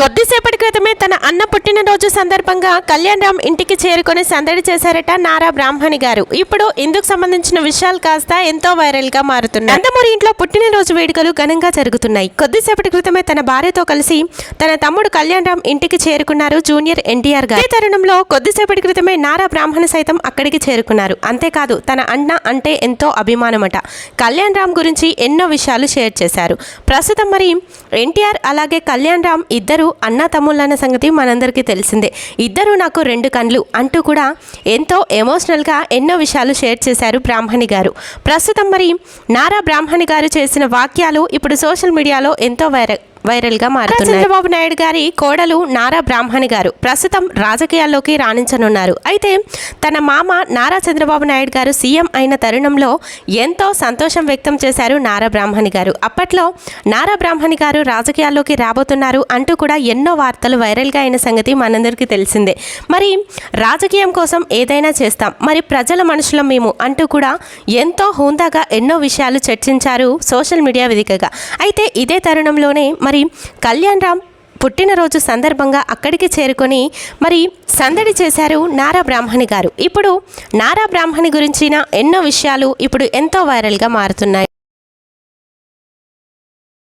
కొద్దిసేపటి క్రితమే తన అన్న పుట్టినరోజు సందర్భంగా కళ్యాణ్ రామ్ ఇంటికి చేరుకొని సందడి చేశారట నారా బ్రాహ్మణి గారు. ఇప్పుడు ఇందుకు సంబంధించిన విషయాలు కాస్త ఎంతో వైరల్గా మారుతున్నాయి. నందమూరి ఇంట్లో పుట్టినరోజు వేడుకలు ఘనంగా జరుగుతున్నాయి. కొద్దిసేపటి క్రితమే తన భార్యతో కలిసి తన తమ్ముడు కళ్యాణ్ రామ్ ఇంటికి చేరుకున్నారు జూనియర్ ఎన్టీఆర్ గారు. ఈ తరుణంలో కొద్దిసేపటి క్రితమే నారా బ్రాహ్మణి సైతం అక్కడికి చేరుకున్నారు. అంతేకాదు తన అన్న అంటే ఎంతో అభిమానమట. కళ్యాణ్ రామ్ గురించి ఎన్నో విషయాలు షేర్ చేశారు. ప్రస్తుతం మరి ఎన్టీఆర్ అలాగే కళ్యాణ్ రామ్ ఇద్దరు అన్న తమ్ముళ్ళన్న సంగతి మనందరికీ తెలిసిందే. ఇద్దరు నాకు రెండు కండ్లు అంటూ కూడా ఎంతో ఎమోషనల్గా ఎన్నో విషయాలు షేర్ చేశారు బ్రాహ్మణి గారు. ప్రస్తుతం మరి నారా బ్రాహ్మణి గారు చేసిన వాక్యాలు ఇప్పుడు సోషల్ మీడియాలో ఎంతో వైరల్ వైరల్గా మారుతున్నాయి. చంద్రబాబు నాయుడు గారి కోడలు నారా బ్రాహ్మణి గారు ప్రస్తుతం రాజకీయాల్లోకి రాణించనున్నారు. అయితే తన మామ నారా చంద్రబాబు నాయుడు గారు సీఎం అయిన తరుణంలో ఎంతో సంతోషం వ్యక్తం చేశారు నారా బ్రాహ్మణి గారు. అప్పట్లో నారా బ్రాహ్మణి గారు రాజకీయాల్లోకి రాబోతున్నారు అంటూ కూడా ఎన్నో వార్తలు వైరల్గా అయిన సంగతి మనందరికీ తెలిసిందే. మరి రాజకీయం కోసం ఏదైనా చేస్తాం. మరి ప్రజల మనుషులం మేము అంటూ కూడా ఎంతో హుందాగా ఎన్నో విషయాలు చర్చించారు సోషల్ మీడియా వేదికగా. అయితే ఇదే తరుణంలోనే మరి కళ్యాణ్ రామ్ పుట్టినరోజు సందర్భంగా అక్కడికి చేరుకొని మరి సందడి చేశారు నారా బ్రాహ్మణి గారు. ఇప్పుడు నారా బ్రాహ్మణి గురించిన ఎన్నో విషయాలు ఇప్పుడు ఎంతో వైరల్గా మారుతున్నాయి.